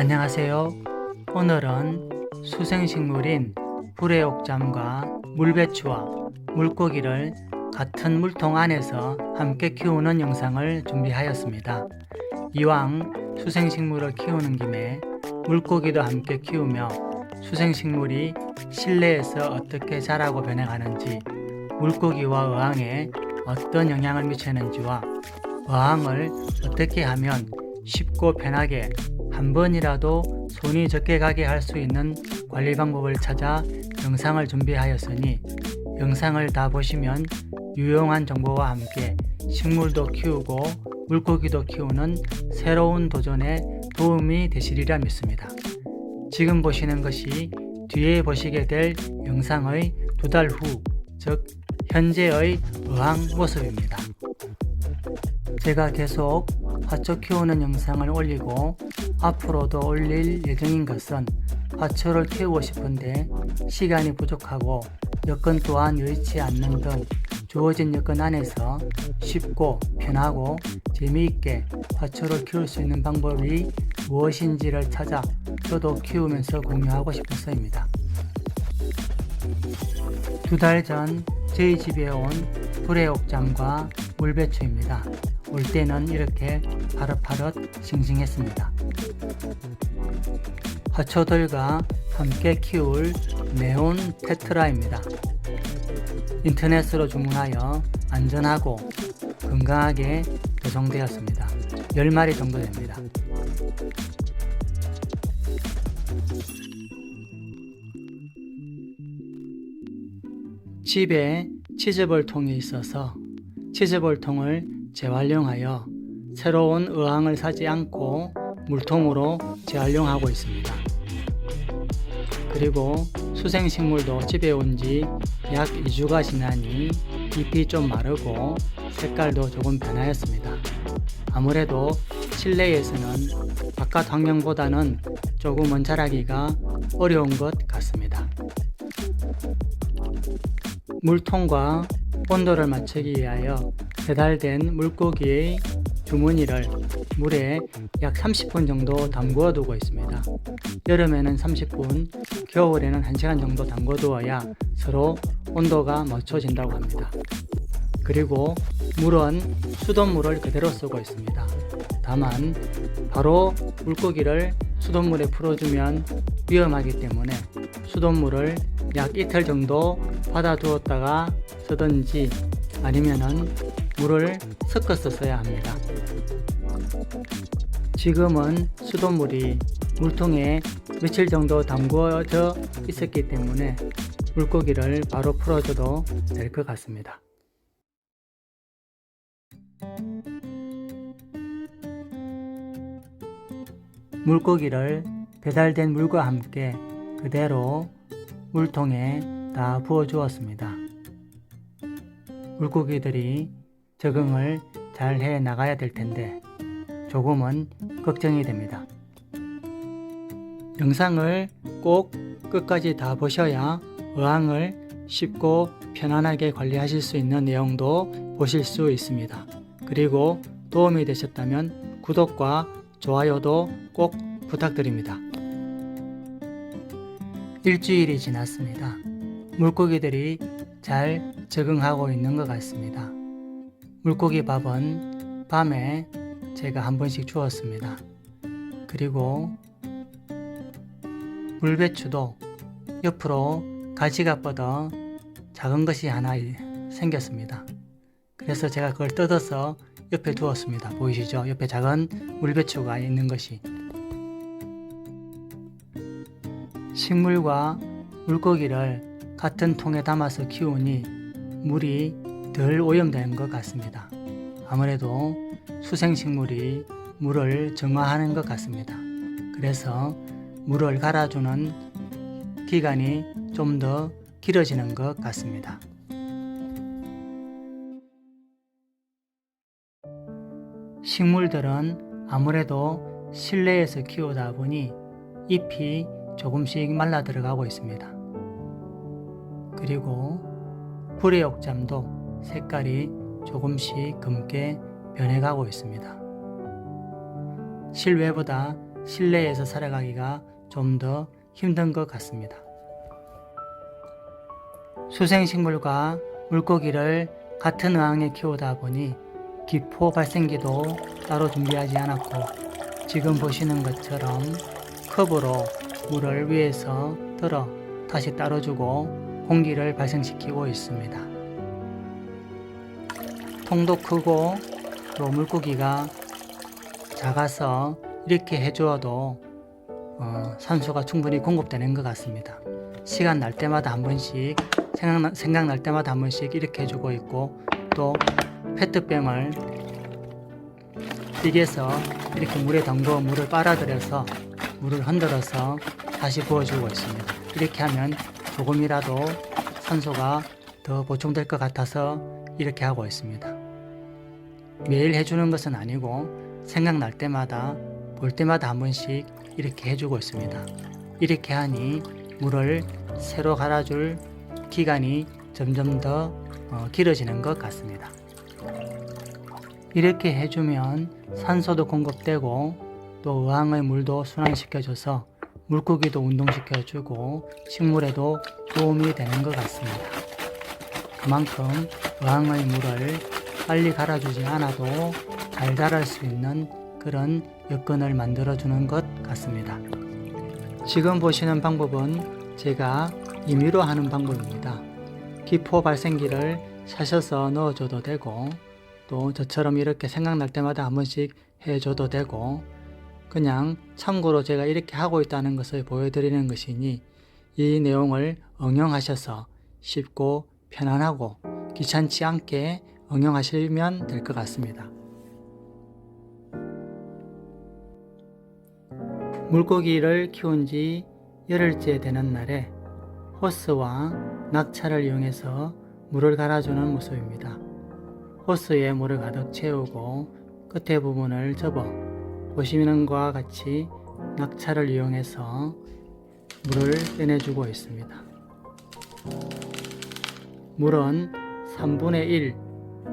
안녕하세요. 오늘은 수생식물인 불의옥잠과 물배추와 물고기를 같은 물통 안에서 함께 키우는 영상을 준비하였습니다. 이왕 수생식물을 키우는 김에 물고기도 함께 키우며 수생식물이 실내에서 어떻게 자라고 변해가는지 물고기와 어항에 어떤 영향을 미치는지와 어항을 어떻게 하면 쉽고 편하게 한 번이라도 손이 적게 가게 할 수 있는 관리 방법을 찾아 영상을 준비하였으니 영상을 다 보시면 유용한 정보와 함께 식물도 키우고 물고기도 키우는 새로운 도전에 도움이 되시리라 믿습니다. 지금 보시는 것이 뒤에 보시게 될 영상의 두 달 후, 즉 현재의 어항 모습입니다. 제가 계속 화초 키우는 영상을 올리고 앞으로도 올릴 예정인 것은 화초를 키우고 싶은데 시간이 부족하고 여건 또한 여의치 않는 등 주어진 여건 안에서 쉽고 편하고 재미있게 화초를 키울 수 있는 방법이 무엇인지를 찾아 저도 키우면서 공유하고 싶어서입니다. 두 달 전 저희 집에 온 불의옥잠과 물배추입니다. 올 때는 이렇게 파릇파릇 싱싱했습니다. 화초들과 함께 키울 네온 테트라입니다. 인터넷으로 주문하여 안전하고 건강하게 배송되었습니다. 10마리 정도 됩니다. 집에 치즈볼 통이 있어서 치즈볼 통을 재활용하여 새로운 어항을 사지 않고 물통으로 재활용하고 있습니다. 그리고 수생식물도 집에 온 지 약 2주가 지나니 잎이 좀 마르고 색깔도 조금 변하였습니다. 아무래도 실내에서는 바깥 환경보다는 조금은 자라기가 어려운 것 같습니다. 물통과 온도를 맞추기 위하여 배달된 물고기의 주머니를 물에 약 30분 정도 담궈 두고 있습니다. 여름에는 30분, 겨울에는 1시간 정도 담궈 두어야 서로 온도가 맞춰진다고 합니다. 그리고 물은 수돗물을 그대로 쓰고 있습니다. 다만 바로 물고기를 수돗물에 풀어주면 위험하기 때문에 수돗물을 약 이틀 정도 받아 두었다가 쓰든지 아니면은 물을 섞어서 써야 합니다. 지금은 수돗물이 물통에 며칠 정도 담궈져 있었기 때문에 물고기를 바로 풀어줘도 될 것 같습니다. 물고기를 배달된 물과 함께 그대로 물통에 다 부어 주었습니다. 물고기들이 적응을 잘 해 나가야 될 텐데 조금은 걱정이 됩니다. 영상을 꼭 끝까지 다 보셔야 어항을 쉽고 편안하게 관리하실 수 있는 내용도 보실 수 있습니다. 그리고 도움이 되셨다면 구독과 좋아요도 꼭 부탁드립니다. 일주일이 지났습니다. 물고기들이 잘 적응하고 있는 것 같습니다. 물고기 밥은 밤에 제가 한 번씩 주었습니다. 그리고 물배추도 옆으로 가지가 뻗어 작은 것이 하나 생겼습니다. 그래서 제가 그걸 뜯어서 옆에 두었습니다. 보이시죠? 옆에 작은 물배추가 있는 것이. 식물과 물고기를 같은 통에 담아서 키우니 물이 덜 오염되는 것 같습니다. 아무래도 수생식물이 물을 정화하는 것 같습니다. 그래서 물을 갈아주는 기간이 좀 더 길어지는 것 같습니다. 식물들은 아무래도 실내에서 키우다 보니 잎이 조금씩 말라 들어가고 있습니다. 그리고 불의 옥잠도 색깔이 조금씩 검게 변해가고 있습니다. 실외보다 실내에서 살아가기가 좀 더 힘든 것 같습니다. 수생식물과 물고기를 같은 어항에 키우다 보니 기포 발생기도 따로 준비하지 않았고 지금 보시는 것처럼 컵으로 물을 위에서 들어 다시 따로 주고 공기를 발생시키고 있습니다. 통도 크고 또 물고기가 작아서 이렇게 해주어도 어, 산소가 충분히 공급되는 것 같습니다. 시간 날 때마다 한 번씩 생각나, 생각날 때마다 한 번씩 이렇게 해주고 있고 또 페트병을 띠개서 이렇게 물에 담궈 물을 빨아들여서 물을 흔들어서 다시 부어주고 있습니다. 이렇게 하면 조금이라도 산소가 더 보충될 것 같아서 이렇게 하고 있습니다. 매일 해주는 것은 아니고 생각날 때마다 볼 때마다 한 번씩 이렇게 해주고 있습니다. 이렇게 하니 물을 새로 갈아줄 기간이 점점 더 어, 길어지는 것 같습니다. 이렇게 해주면 산소도 공급되고 또 어항의 물도 순환시켜줘서 물고기도 운동시켜주고 식물에도 도움이 되는 것 같습니다. 그만큼 어항의 물을 빨리 갈아주지 않아도 달달할 수 있는 그런 여건을 만들어주는 것 같습니다. 지금 보시는 방법은 제가 임의로 하는 방법입니다. 기포 발생기를 사셔서 넣어줘도 되고 또 저처럼 이렇게 생각날 때마다 한 번씩 해줘도 되고 그냥 참고로 제가 이렇게 하고 있다는 것을 보여드리는 것이니 이 내용을 응용하셔서 쉽고 편안하고 귀찮지 않게 응용하시면 될 것 같습니다. 물고기를 키운 지 열흘째 되는 날에 호스와 낙차를 이용해서 물을 갈아주는 모습입니다. 호스에 물을 가득 채우고 끝에 부분을 접어 보시는 것과 같이 낙차를 이용해서 물을 빼내주고 있습니다. 물은 3분의 1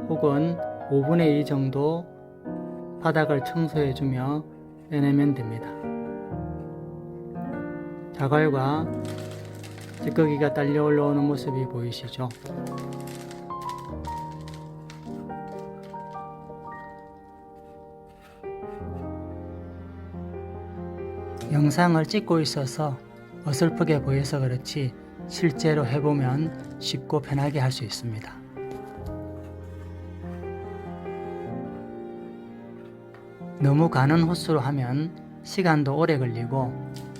혹은 5분의 2 정도 바닥을 청소해주며 빼내면 됩니다. 자갈과 찌꺼기가 딸려 올라오는 모습이 보이시죠? 영상을 찍고 있어서 어설프게 보여서 그렇지 실제로 해보면 쉽고 편하게 할 수 있습니다. 너무 가는 호수로 하면 시간도 오래 걸리고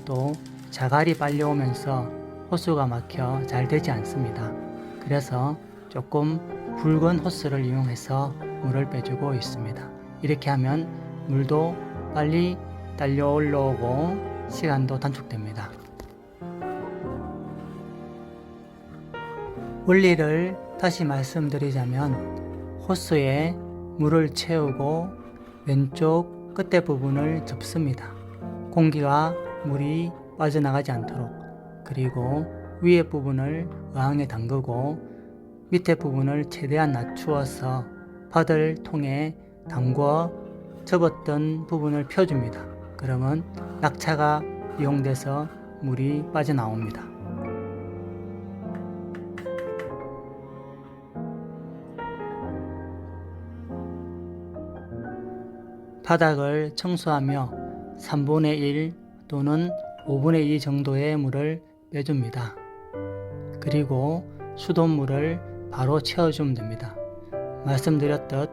또 자갈이 빨려오면서 호수가 막혀 잘 되지 않습니다. 그래서 조금 붉은 호스를 이용해서 물을 빼주고 있습니다. 이렇게 하면 물도 빨리 딸려 올라오고 시간도 단축됩니다. 원리를 다시 말씀드리자면 호스에 물을 채우고 왼쪽 끝에 부분을 접습니다. 공기와 물이 빠져나가지 않도록 그리고 위에 부분을 어항에 담그고 밑에 부분을 최대한 낮추어서 바들 통에 담궈 접었던 부분을 펴줍니다. 그러면 낙차가 이용돼서 물이 빠져나옵니다. 바닥을 청소하며 3분의 1 또는 5분의 2 정도의 물을 빼줍니다. 그리고 수돗물을 바로 채워주면 됩니다. 말씀드렸듯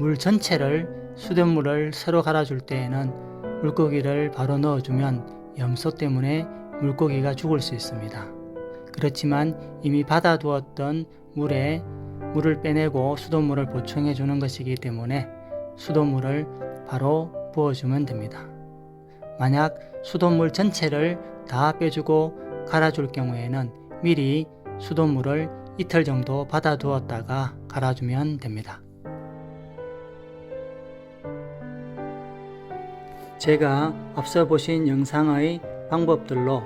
물 전체를 수돗물을 새로 갈아줄 때에는 물고기를 바로 넣어주면 염소 때문에 물고기가 죽을 수 있습니다. 그렇지만 이미 받아두었던 물에 물을 빼내고 수돗물을 보충해 주는 것이기 때문에 수돗물을 바로 부어주면 됩니다. 만약 수돗물 전체를 다 빼주고 갈아줄 경우에는 미리 수돗물을 이틀 정도 받아두었다가 갈아주면 됩니다. 제가 앞서 보신 영상의 방법들로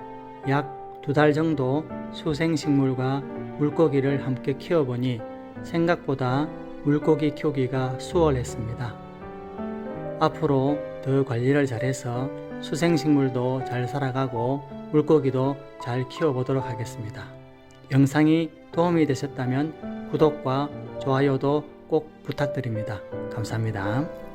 약 두 달 정도 수생식물과 물고기를 함께 키워보니 생각보다 물고기 키우기가 수월했습니다. 앞으로 더 관리를 잘해서 수생식물도 잘 살아가고 물고기도 잘 키워보도록 하겠습니다. 영상이 도움이 되셨다면 구독과 좋아요도 꼭 부탁드립니다. 감사합니다.